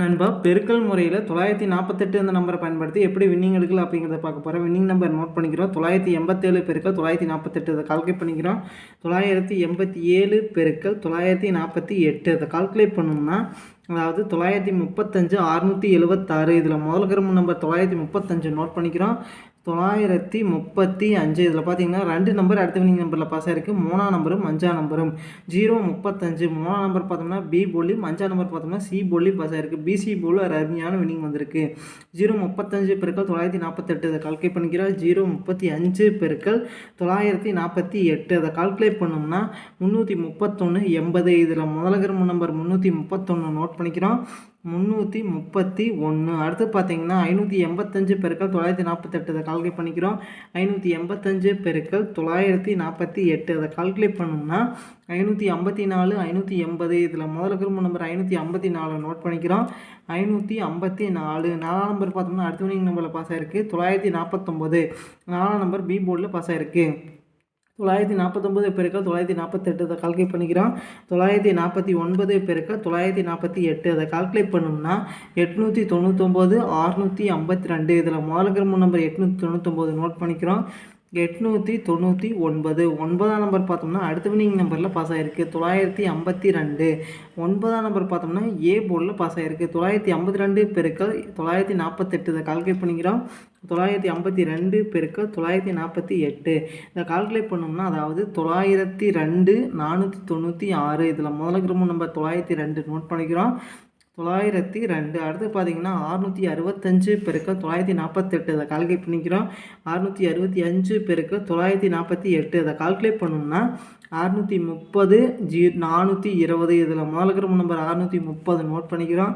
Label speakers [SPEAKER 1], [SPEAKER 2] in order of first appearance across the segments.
[SPEAKER 1] நண்பா பெருக்கல் முறையில் தொள்ளாயிரத்தி நாற்பத்தெட்டு அந்த நம்பரை பயன்படுத்தி எப்படி வின்னிங் எடுக்கல அப்படிங்கிறத பார்க்க போகிறோம் வின்னிங் நம்பர் நோட் பண்ணிக்கிறோம். தொள்ளாயிரத்தி எண்பத்தேழு பெருக்கள் தொள்ளாயிரத்தி நாற்பத்தெட்டு அதை கால்குலேட் பண்ணிக்கிறோம். தொள்ளாயிரத்தி எண்பத்தி ஏழு பெருக்கள் தொள்ளாயிரத்தி நாற்பத்தி எட்டு அதை கால்குலேட் பண்ணோம்னா அதாவது தொள்ளாயிரத்தி முப்பத்தஞ்சு அறுநூற்றி எழுபத்தாறு இதில் முதல் கரும்பு நம்பர் தொள்ளாயிரத்தி முப்பத்தஞ்சு நோட் பண்ணிக்கிறோம். தொள்ளாயிரத்தி முப்பத்தி அஞ்சு. இதில் பார்த்தீங்கன்னா ரெண்டு நம்பர் அடுத்த வினிங் நம்பரில் பாஸ் ஆயிருக்கு. மூணாம் நம்பரும் அஞ்சாம் நம்பரும் ஜீரோ முப்பத்தஞ்சு. மூணாம் நம்பர் பார்த்தோம்னா பி போலி. அஞ்சாம் நம்பர் பார்த்தோம்னா சி போலி பாஸ் ஆயிருக்கு. பிசி போல் ஒரு அருமையான வினிங் வந்திருக்கு. ஜீரோ முப்பத்தஞ்சு பெருக்கள் தொள்ளாயிரத்தி நாற்பத்தெட்டு அதை கால்குலேட் பண்ணிக்கிறோம் ஜீரோ முப்பத்தி அஞ்சு பெருக்கள் தொள்ளாயிரத்தி நாற்பத்தி எட்டு. அதை கால்குலேட் பண்ணோம்னா முந்நூற்றி முப்பத்தொன்று எண்பது. இதில் முதலகரம் நம்பர் முந்நூற்றி முப்பத்தொன்று நோட் பண்ணிக்கிறோம். முந்நூற்றி முப்பத்தி ஒன்று அடுத்து பார்த்தீங்கன்னா ஐநூற்றி எண்பத்தஞ்சு பெருக்கள் தொள்ளாயிரத்தி நாற்பத்தெட்டு. அதை கால்குலேட் பண்ணிக்கிறோம். ஐநூற்றி எண்பத்தஞ்சு பெருக்கள் தொள்ளாயிரத்தி நாற்பத்தி எட்டு. அதை கால்குலேட் பண்ணோம்னா ஐநூற்றி ஐம்பத்தி நாலு ஐநூற்றி எண்பது. இதில் முதல்ல குடும்ப நம்பர் ஐநூற்றி ஐம்பத்தி நாலு நோட் பண்ணிக்கிறோம். ஐநூற்றி ஐம்பத்தி நாலு. நாலாம் நம்பர் பார்த்தோம்னா அடுத்த வினிங் நம்பரில் பாஸ் ஆயிருக்கு. தொள்ளாயிரத்தி நாற்பத்தொம்போது நாலாம் நம்பர் பி போர்டில் பாஸ் ஆயிருக்கு. தொள்ளாயிரத்தி நாற்பத்தொம்பது பெருக்கள் தொள்ளாயிரத்தி நாற்பத்தெட்டு அதை கால்குலேட் பண்ணிக்கிறோம். தொள்ளாயிரத்தி நாற்பத்தி ஒன்பது பெருக்கள் தொள்ளாயிரத்தி நாற்பத்தி எட்டு அதை கால்குலேட் பண்ணோம்னா எட்நூற்றி தொண்ணூத்தொம்பது அறுநூற்றி ஐம்பத்தி ரெண்டு. இதில் முதல் நம்பர் எட்நூற்றி தொண்ணூத்தொம்பது நோட் பண்ணிக்கிறோம். எட்நூற்றி தொண்ணூற்றி ஒன்பது. ஒன்பதாம் நம்பர் பார்த்தோம்னா அடுத்த வினிங் நம்பரில் பாஸ் ஆகிருக்கு தொள்ளாயிரத்தி ஐம்பத்தி ரெண்டு. ஒன்பதாம் நம்பர் பார்த்தோம்னா ஏ போர்டில் பாஸ் ஆகிருக்கு தொள்ளாயிரத்தி ஐம்பத்தி ரெண்டு பெருக்கள் தொள்ளாயிரத்தி நாற்பத்தெட்டு இதை கால்குலேட் பண்ணிக்கிறோம். தொள்ளாயிரத்தி ஐம்பத்தி ரெண்டு பெருக்க தொள்ளாயிரத்தி நாற்பத்தி எட்டு. இதை கால்குலேட் பண்ணோம்னா அதாவது தொள்ளாயிரத்தி ரெண்டு நானூற்றி தொண்ணூற்றி ஆறு. இதில் முதல்ல கிரமம் நம்பர் தொள்ளாயிரத்தி ரெண்டு நோட் பண்ணிக்கிறோம். தொள்ளாயிரத்தி ரெண்டு அடுத்து பார்த்தீங்கன்னா அறுநூற்றி அறுபத்தஞ்சு பெருக்க தொள்ளாயிரத்தி நாற்பத்தெட்டு. அதை கால்குலேட் பண்ணிக்கிறோம். அறுநூற்றி அறுபத்தி அஞ்சு பெருக்க தொள்ளாயிரத்தி நாற்பத்தி எட்டு. அதை கால்குலேட் பண்ணோம்னா அறுநூற்றி முப்பது ஜீ நானூற்றி இருபது. இதில் முதல் நம்பர் அறுநூற்றி முப்பது நோட் பண்ணிக்கிறோம்.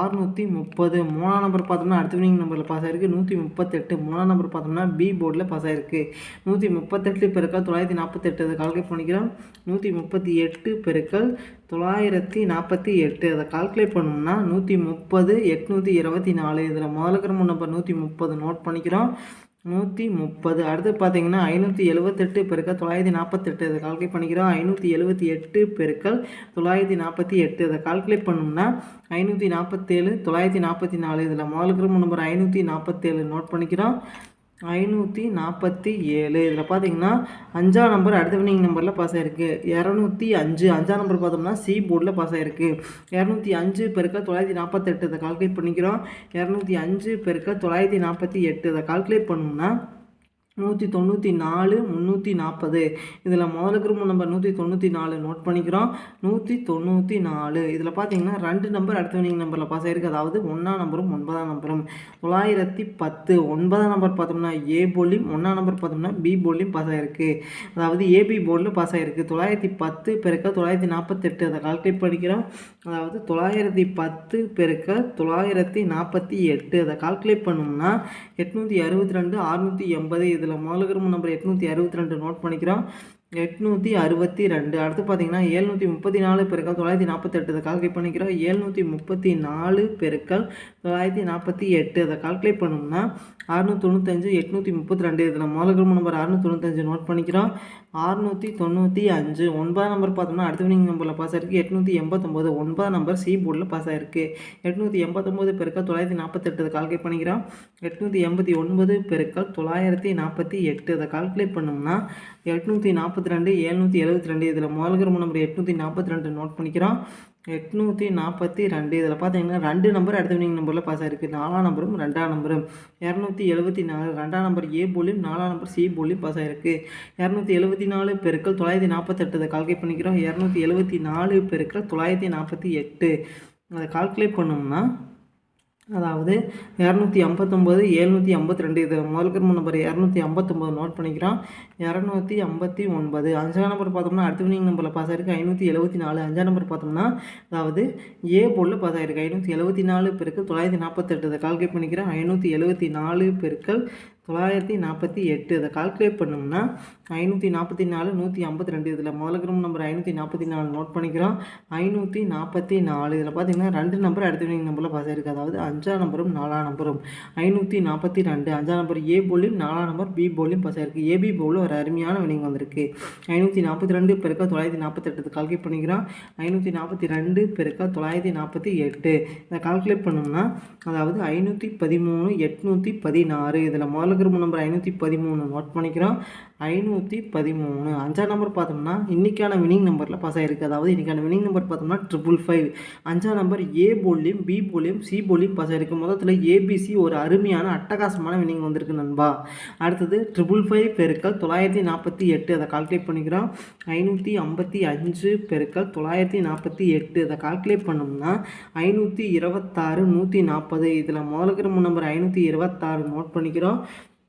[SPEAKER 1] அறுநூற்றி முப்பது. மூணாம் நம்பர் பார்த்தோம்னா அடுத்த வினிங் நம்பரில் பாஸ் ஆயிருக்கு. நூற்றி முப்பத்தெட்டு. மூணாம் நம்பர் பார்த்தோம்னா பி போர்டில் பாஸ் ஆயிருக்கு. நூற்றி முப்பத்தெட்டு பெருக்கள் தொள்ளாயிரத்தி நாற்பத்தெட்டு. அதை கால்குலேட் பண்ணிக்கிறோம். நூற்றி முப்பத்தி எட்டு பெருக்கள் தொள்ளாயிரத்தி நாற்பத்தி எட்டு. அதை கால்குலேட் பண்ணோம்னா நூற்றி முப்பது எட்நூற்றி இருபத்தி நாலு. இதில் முதல் நம்பர் நூற்றி முப்பது நோட் பண்ணிக்கிறோம். நூற்றி முப்பது. அடுத்து பார்த்தீங்கன்னா ஐநூற்றி எழுபத்தெட்டு பெருக்கள் தொள்ளாயிரத்தி நாற்பத்தெட்டு. அதை கால்குலேட் பண்ணிக்கிறோம். ஐநூற்றி எழுபத்தி எட்டு பெருக்கள் தொள்ளாயிரத்தி நாற்பத்தி எட்டு. அதை கால்குலேட் பண்ணோம்னா ஐநூற்றி நாற்பத்தேழு தொள்ளாயிரத்தி நாற்பத்தி நாலு. இதில் முதல் கிரம நம்பர் ஐநூற்றி நாற்பத்தேழு நோட் பண்ணிக்கிறோம். ஐநூற்றி நாற்பத்தி ஏழு. இதில் பார்த்தீங்கன்னா அஞ்சாம் நம்பர் அடுத்த வினிங் நம்பரில் பாஸ் ஆகிருக்கு இரநூத்தி அஞ்சு. அஞ்சாம் நம்பர் பார்த்தோம்னா சி போர்டில் பாஸ் ஆகிருக்கு இரநூத்தி அஞ்சு பெருக்க தொள்ளாயிரத்தி நாற்பத்தெட்டு இதை கால்குலேட் பண்ணிக்கிறோம். இரநூத்தி அஞ்சு பெருக்க தொள்ளாயிரத்தி நாற்பத்தி எட்டு. இதை கால்குலேட் பண்ணோம்னா நூற்றி தொண்ணூற்றி நாலு முந்நூற்றி நாற்பது இதில் முதல் குரூப் நம்பர் நூற்றி தொண்ணூற்றி நாலு நோட் பண்ணிக்கிறோம். நூற்றி தொண்ணூற்றி நாலு. இதில் பார்த்தீங்கன்னா ரெண்டு நம்பர் அடுத்த வினிங் நம்பரில் பாஸ் ஆயிருக்கு. அதாவது ஒன்றாம் நம்பரும் ஒன்பதாம் நம்பரும் தொள்ளாயிரத்தி பத்து ஒன்பதாம் நம்பர் பார்த்தோம்னா ஏ போலியும் ஒன்றாம் நம்பர் பார்த்தோம்னா பி போலியும் பாஸ் ஆகிருக்கு அதாவது ஏபி போர்டில் பாஸ் ஆகிருக்கு தொள்ளாயிரத்தி பத்து பெருக்க தொள்ளாயிரத்தி நாற்பத்தெட்டு அதை கால்குலேட் பண்ணிக்கிறோம். அதாவது தொள்ளாயிரத்தி பத்து பெருக்க தொள்ளாயிரத்தி நாற்பத்தி எட்டு. அதை கால்குலேட் பண்ணோம்னா எட்நூற்றி அறுபத்தி ரெண்டு அறுநூற்றி எண்பது இதில் முதல் நம்பர் எட்நூற்றி அறுபத்தி ரெண்டு நோட் பண்ணிக்கிறோம். எட்நூற்றி அறுபத்தி ரெண்டு. அடுத்து பார்த்தீங்கன்னா ஏழ்நூற்றி முப்பத்தி நாலு பெருக்கள் தொள்ளாயிரத்தி நாற்பத்தெட்டு இதை கால்குலேட் பண்ணிக்கிறோம். ஏழ்நூற்றி முப்பத்தி நாலு பெருக்கள் தொள்ளாயிரத்தி நாற்பத்தி எட்டு அதை கால்குலேட் பண்ணோம்னா அறுநூற்றி தொண்ணூத்தஞ்சு எட்நூற்றி முப்பத்தி ரெண்டு. இதில் முதல் நம்பர் அறுநூற்றி தொண்ணூத்தஞ்சு நோட் பண்ணிக்கிறோம். அறுநூற்றி தொண்ணூற்றி அஞ்சு. ஒன்பதாம் நம்பர் பார்த்தோம்னா அடுத்த வினிங் நம்பரில் பாஸ் ஆயிருக்கு. எட்நூற்றி எண்பத்தொம்போது. ஒன்பதாம் நம்பர் சி போர்டில் பாஸ் ஆயிருக்கு. எட்நூற்றி எண்பத்தொம்போது பெருக்கள் தொள்ளாயிரத்தி நாற்பத்தெட்டு கால்குலேட் பண்ணிக்கிறோம். எட்நூற்றி எண்பத்தி ஒன்பது பெருக்கள் தொள்ளாயிரத்தி நாற்பத்தி எட்டு அதை கால்குலேட் பண்ணோம்னா எட்நூற்றி நாற்பத்தி ரெண்டு எழுநூற்றி எழுபத்தி ரெண்டு இதில் முதல்கிற நம்பர் எட்நூற்றி நாற்பத்தி ரெண்டு நோட் பண்ணிக்கிறோம். எட்நூற்றி நாற்பத்தி ரெண்டு இதில் பார்த்தீங்கன்னா ரெண்டு நம்பர் அடுத்த வினிங் நம்பரில் பாஸ் ஆகிருக்கு நாலாம் நம்பரும் ரெண்டாம் நம்பரும் இரநூத்தி எழுபத்தி நாலு ரெண்டாம் நம்பர் ஏ போலியும் நாலாம் நம்பர் சி போலியும் பாஸ் ஆகிருக்கு இரநூத்தி எழுபத்தி நாலு பெருக்கள் தொள்ளாயிரத்தி நாற்பத்தெட்டு. அதை கால்குலேட் பண்ணிக்கிறோம். இரநூத்தி எழுபத்தி நாலு பெருக்கள் தொள்ளாயிரத்தி நாற்பத்தி எட்டு. அதை கால்குலேட் பண்ணோம்னா அதாவது இரநூத்தி ஐம்பத்தொம்போது எழுநூற்றி ஐம்பத்தி ரெண்டு. இது முதல் கிரம நம்பர் இரநூத்தி ஐம்பத்தொம்போது நோட் பண்ணிக்கிறோம். இரநூத்தி ஐம்பத்தி ஒன்பது. அஞ்சாம் நம்பர் பார்த்தோம்னா அடுத்த வினிங் நம்பரில் பாஸ் ஆயிருக்கு. ஐநூற்றி எழுபத்தி நாலு. அஞ்சாம் நம்பர் பார்த்தோம்னா அதாவது ஏ பொருள் பாஸ் ஆயிருக்கு. ஐநூற்றி எழுபத்தி நாலு பெருக்கள் தொள்ளாயிரத்தி நாற்பத்தெட்டு. இதை கால்குலேட் பண்ணிக்கிறேன் ஐநூற்றி எழுபத்தி நாலு பெருக்கள் தொள்ளாயிரத்தி நாற்பத்தி எட்டு இதை கால்குலேட் பண்ணோம்னா ஐநூற்றி நாற்பத்தி நாலு நூற்றி ஐம்பத்தி ரெண்டு. இதில் முதல்ல கிராம் நம்பர் ஐநூற்றி நாற்பத்தி நாலு நோட் பண்ணிக்கிறோம். ஐநூற்றி நாற்பத்தி நாலு. இதில் பார்த்தீங்கன்னா ரெண்டு நம்பர் அடுத்த வினிங் நம்பரில் பாஸ் ஆயிருக்கு. அதாவது அஞ்சாம் நம்பரும் நாலாம் நம்பரும் ஐநூற்றி நாற்பத்தி ரெண்டு. அஞ்சாம் நம்பர் ஏ போலியும் நாலாம் நம்பர் பி போலியும் பாஸ் ஆயிருக்கு. ஏபி போல் ஒரு அருமையான வினிங் வந்திருக்கு. ஐநூற்றி நாற்பத்தி ரெண்டு பெருக்கா தொள்ளாயிரத்தி நாற்பத்தெட்டு கால்குலேட் பண்ணிக்கிறோம். ஐநூற்றி நாற்பத்தி ரெண்டு பெருக்கா தொள்ளாயிரத்தி நாற்பத்தி எட்டு. இதை கால்குலேட் பண்ணோம்னா அதாவது ஐநூற்றி பதிமூணு எட்நூற்றி பதினாறு. இதில் முதல்ல கிராம் நம்பர் ஐநூற்றி பதிமூணு நோட் பண்ணிக்கிறோம். ஐநூற்றி பதிமூணு. அஞ்சாம் நம்பர் பார்த்தோம்னா இன்றைக்கான வினிங் நம்பரில் பாஸ் ஆகிருக்கு அதாவது இன்றைக்கான வினிங் நம்பர் பார்த்தோம்னா ட்ரிபிள் ஃபைவ் அஞ்சாம் நம்பர் ஏ போலியும் பி போலியும் சி போலியும் பாஸ் ஆகிருக்கு மொத்தத்தில் ஏபிசி ஒரு அருமையான அட்டகாசமான வினிங் வந்திருக்கு நண்பா. அடுத்தது ட்ரிபிள் ஃபைவ் பெருக்கள் தொள்ளாயிரத்தி நாற்பத்தி எட்டு. அதை கால்குலேட் பண்ணிக்கிறோம். ஐநூற்றி ஐம்பத்தி அஞ்சு பெருக்கள் தொள்ளாயிரத்தி நாற்பத்தி எட்டு. அதை கால்குலேட் பண்ணோம்னா ஐநூற்றி இருபத்தாறு நூற்றி நாற்பது. இதில் முதலுக்கிற நம்பர் ஐநூற்றி இருபத்தாறு நோட் பண்ணிக்கிறோம்.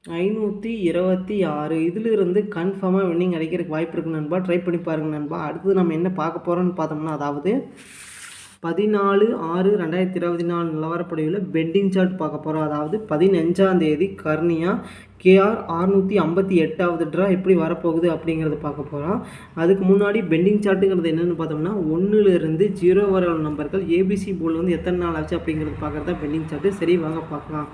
[SPEAKER 1] ஐநூற்றி இருபத்தி ஆறு. இதிலிருந்து கன்ஃபார்மாக வின்னிங் கிடைக்கிறதுக்கு வாய்ப்பு இருக்குது நண்பா. ட்ரை பண்ணி பாருங்கள் நண்பா. அடுத்தது நம்ம என்ன பார்க்க போகிறோம்னு பார்த்தோம்னா அதாவது பதினாலு ஆறு ரெண்டாயிரத்தி இருபத்தி நாலு நிலவரப்படியில் பெண்டிங் சார்ட் பார்க்க போகிறோம் அதாவது பதினஞ்சாம் தேதி கர்னியா கேஆர் அறுநூற்றி ஐம்பத்தி எட்டாவது ட்ரா எப்படி வரப்போகுது அப்படிங்கிறத பார்க்க போகிறோம் அதுக்கு முன்னாடி பெண்டிங் சார்ட்டுங்கிறது என்னென்னு பார்த்தோம்னா ஒன்றுலேருந்து ஜீரோ வர நம்பர்கள் ஏபிசி போல் வந்து எத்தனை நாள் ஆச்சு அப்படிங்கிறது பார்க்குறது தான் பெண்டிங் சார்ட்டு சரி வாங்க பார்க்கலாம்.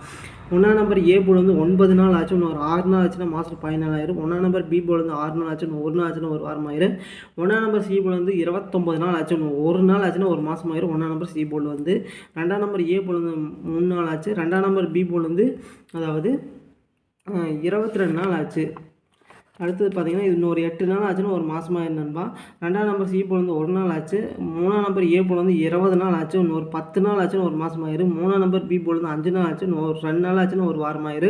[SPEAKER 1] ஒன்றா நம்பர் ஏ போல் வந்து ஒன்பது நாள் ஆச்சு இன்னும் ஒரு ஆறு நாள் ஆச்சுன்னா மாதம் பதினாலாயிரம் ஒன்றா நம்பர் பி போல் வந்து ஆறு நாள் ஆச்சுன்னு ஒரு நாள் ஆச்சுன்னா ஒரு வாரம் ஆயிரும் ஒன்றா நம்பர் சி போல் வந்து இருபத்தொம்பது நாள் ஆச்சு ஒரு நாள் ஆச்சுன்னா ஒரு மாதம் ஆயிரும் ஒன்றா நம்பர் சி போல் வந்து. ரெண்டாம் நம்பர் ஏ போல் வந்து மூணு நாள் ஆச்சு. ரெண்டாம் நம்பர் பி போல் வந்து அதாவது இருபத்தி ரெண்டு நாள் ஆச்சு. அடுத்தது பார்த்தீங்கன்னா இது இன்னொரு எட்டு நாள் ஆச்சுன்னா ஒரு மாதமாக நண்பா ரெண்டாம் நம்பர் சி போல் ஒரு நாள் ஆச்சு. மூணாம் நம்பர் ஏ போல் வந்து இருபது நாள் ஆச்சு. இன்னொரு பத்து நாள் ஆச்சுன்னு ஒரு மாதமாயிரு மூணாம் நம்பர் பி போல் அஞ்சு நாள் ஆச்சு. ஒரு ரெண்டு நாள் ஆச்சுன்னு ஒரு வாரமாயிரு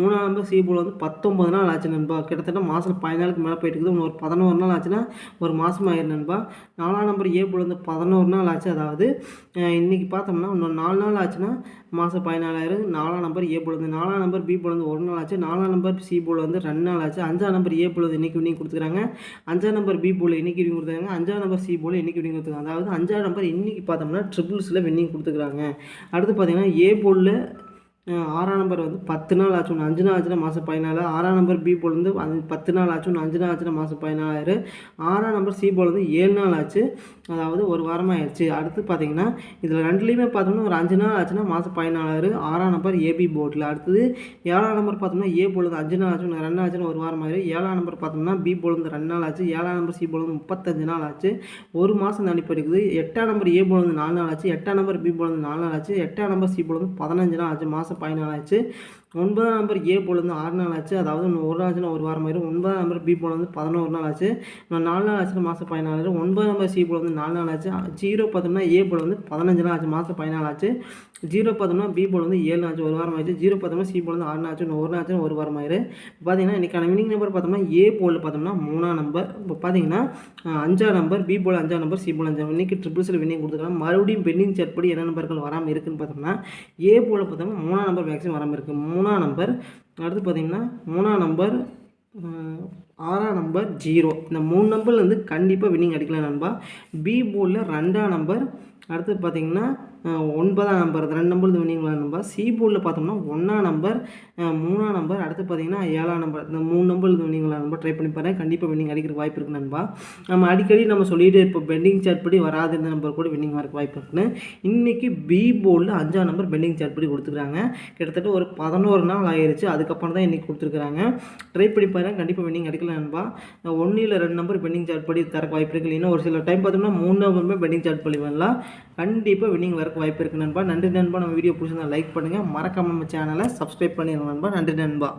[SPEAKER 1] மூணாம் நம்பர் சி வந்து பத்தொம்பது நாள் ஆச்சு நண்பா. கிட்டத்தட்ட மாதம் பதினாலுக்கு மேலே போயிட்டு இருக்குது. இன்னொரு பதினோரு நாள் ஆச்சுன்னா ஒரு மாதமாயிரு நண்பா. நாலாம் நம்பர் ஏ போல் வந்து பதினோரு நாள் ஆச்சு. அதாவது இன்றைக்கி பார்த்தோம்னா இன்னொரு நாலு நாள் ஆச்சுன்னா மாதம் பதினாலாயிரம் நாலாம் நம்பர் ஏ போல் வந்து நாலாம் நம்பர் பி போல் வந்து ஒரு நாள் ஆச்சு நாலாம் நம்பர் சி போல் வந்து ரெண்டு நாள் ஆச்சு அஞ்சாம் நம்பர் ஏ போல் இன்றைக்கி வினிங் கொடுத்துருக்காங்க. அஞ்சாம் நம்பர் பி போல் இன்றைக்கி வினிங் கொடுத்துருக்காங்க அஞ்சாம் நம்பர் சி போல் இன்றைக்கி வினிங் கொடுத்துருக்காங்க. அதாவது அஞ்சாம் நம்பர் இன்றைக்கி பார்த்தோம்னா ட்ரிபிள்ஸில் வின்னிங் கொடுத்துருக்காங்க. அடுத்து பார்த்திங்கன்னா ஏ போலில் ஆறாம் நம்பர் வந்து பத்து நாள் ஆச்சு ஒன்று அஞ்சு நாள் ஆச்சுன்னா மாதம் பதினாலு. ஆறாம் நம்பர் பி போல் வந்து அது பத்து நாள் ஆச்சு ஒன்று அஞ்சு நாள் ஆச்சுன்னா மாதம் பதினாலாயிரம் ஆறாம் நம்பர் சி போல் வந்து ஏழு நாள் ஆச்சு அதாவது ஒரு வாரமாக ஆயிடுச்சு. அடுத்து பார்த்தீங்கன்னா இதில் ரெண்டுலேயுமே பார்த்தோம்னா ஒரு அஞ்சு நாள் ஆச்சுன்னா மாதம் பதினாலாயிரம் ஆறாம் நம்பர் ஏபி போர்டில் அடுத்தது ஏழாம் நம்பர் பார்த்தோம்னா ஏ போல் அஞ்சு நாள் ஆச்சு ஒன்று ரெண்டு ஆச்சுன்னா ஒரு வாரம் ஆயிரும் ஏழாம் நம்பர் பார்த்தோம்னா பி போலந்து ரெண்டு நாள் ஆச்சு ஏழாம் நம்பர் சி போலந்து முப்பத்தஞ்சு நாள் ஆச்சு. ஒரு மாதம் தாண்டி எட்டாம் நம்பர் ஏ போலந்து நாலு நாள் ஆச்சு எட்டாம் நம்பர் பி போலந்து நாலு நாள் ஆச்சு எட்டாம் நம்பர் சி போலந்து பதினஞ்சு நாள் ஆச்சு மாதம் பதினாலு ஆச்சு ஒன்பதாம் நம்பர் ஏ போல் வந்து ஆறு நாள் ஆச்சு. அதாவது ஒரு ஆச்சுன்னா ஒரு வாரம் ஆயிரும். ஒன்பதாம் நம்பர் பி போல் வந்து பதினோரு நாள் ஆச்சு. நாலு நாள் ஆச்சுன்னா மாதம் பதினாலு ஒன்பதாம் நம்பர் சி போல் வந்து நாலு நாள் ஆச்சு. ஜீரோ பார்த்தோம்னா ஏ போல் வந்து பதினஞ்சு நாள் ஆச்சு. மாதம் பதினாலு ஆச்சு. ஜீரோ பார்த்தோம்னா பி போல் வந்து ஏழு ஆச்சு. ஒரு வாரம் ஆயிடுச்சு. ஜீரோ பார்த்தோம்னா சி போல் வந்து ஆறு நாள் ஆச்சு. ஒரு நாள் ஒரு வாரம் ஆயிரு பார்த்தீங்கன்னா இன்றைக்கான வினிங் நம்பர் பார்த்தோம்னா ஏ போல் பார்த்தோம்னா மூணாம் நம்பர் இப்போ பார்த்தீங்கன்னா அஞ்சாம் நம்பர் பி போல் அஞ்சாம் நம்பர் சி போல் அஞ்சாம் இன்றைக்கி ட்ரிபிள்ஸில் வினிங் கொடுத்துருக்காங்க. மறுபடியும் பெண்டிங் செட் படி என்ன நம்பர்கள் வராமல் இருக்குன்னு பார்த்தோம்னா ஏ போல் பார்த்தோம்னா மூணாம் நம்பர் மேக்ஸிமம் வராமல் இருக்குது மூணாம் நம்பர் அடுத்து பார்த்திங்கன்னா மூணாம் நம்பர் ஆறாம் நம்பர் ஜீரோ இந்த மூணு நம்பரில் வந்து கண்டிப்பாக வின்னிங் அடிக்கலாம் நண்பா. பி போர்டில் ரெண்டாம் நம்பர் அடுத்து பார்த்திங்கன்னா ஒன்பதாம் நம்பர் ரெண்டு நம்பர் வினிங்களா நம்பர் சி போர்டில் பார்த்தோம்னா ஒன்றாம் நம்பர் மூணாம் நம்பர் அடுத்து பார்த்தீங்கன்னா ஏழாம் நம்பர் இந்த மூணு நம்பர் வினிங்களா நம்பர் ட்ரை பண்ணி பாருங்கள் கண்டிப்பாக வின்னிங் அடிக்கிற வாய்ப்பு இருக்குது நண்பா. நம்ம அடிக்கடி நம்ம சொல்லிட்டு இப்போ பெண்டிங் சார்ட் படி வராது. இந்த நம்பர் கூட வின்னிங் வரக்கு வாய்ப்பு இருக்குன்னு. இன்றைக்கி பி போர்டில் அஞ்சாம் நம்பர் பெண்டிங் சார்ட் படி கொடுத்துருக்காங்க. கிட்டத்தட்ட ஒரு பதினோரு நாள் ஆயிடுச்சு அதுக்கப்புறம் தான் இன்றைக்கி கொடுத்துருக்குறாங்க ட்ரை பண்ணி பாருங்கள் கண்டிப்பாக வின்னிங் அடிக்கலாம் நண்பா. ஒன்று இல்லை ரெண்டு நம்பர் பெண்டிங் சார்ட் படி தரக்கு வாய்ப்பு இருக்குது இல்லைன்னா ஒரு சில டைம் பார்த்தோம்னா மூணு நம்பருமே பெண்டிங் சார்ட் படி வரலாம். கண்டிப்பாக வின்னிங் வரக்கு வாய்ப்பு இருக்குது நண்பா. நன்றி நண்பா. நம்ம வீடியோ பிடிச்சிருந்தா லைக் பண்ணுங்கள் மறக்காம நம்ம சேனலை சப்ஸ்கிரைப் பண்ணிடுங்க நண்பா. நன்றி நண்பா.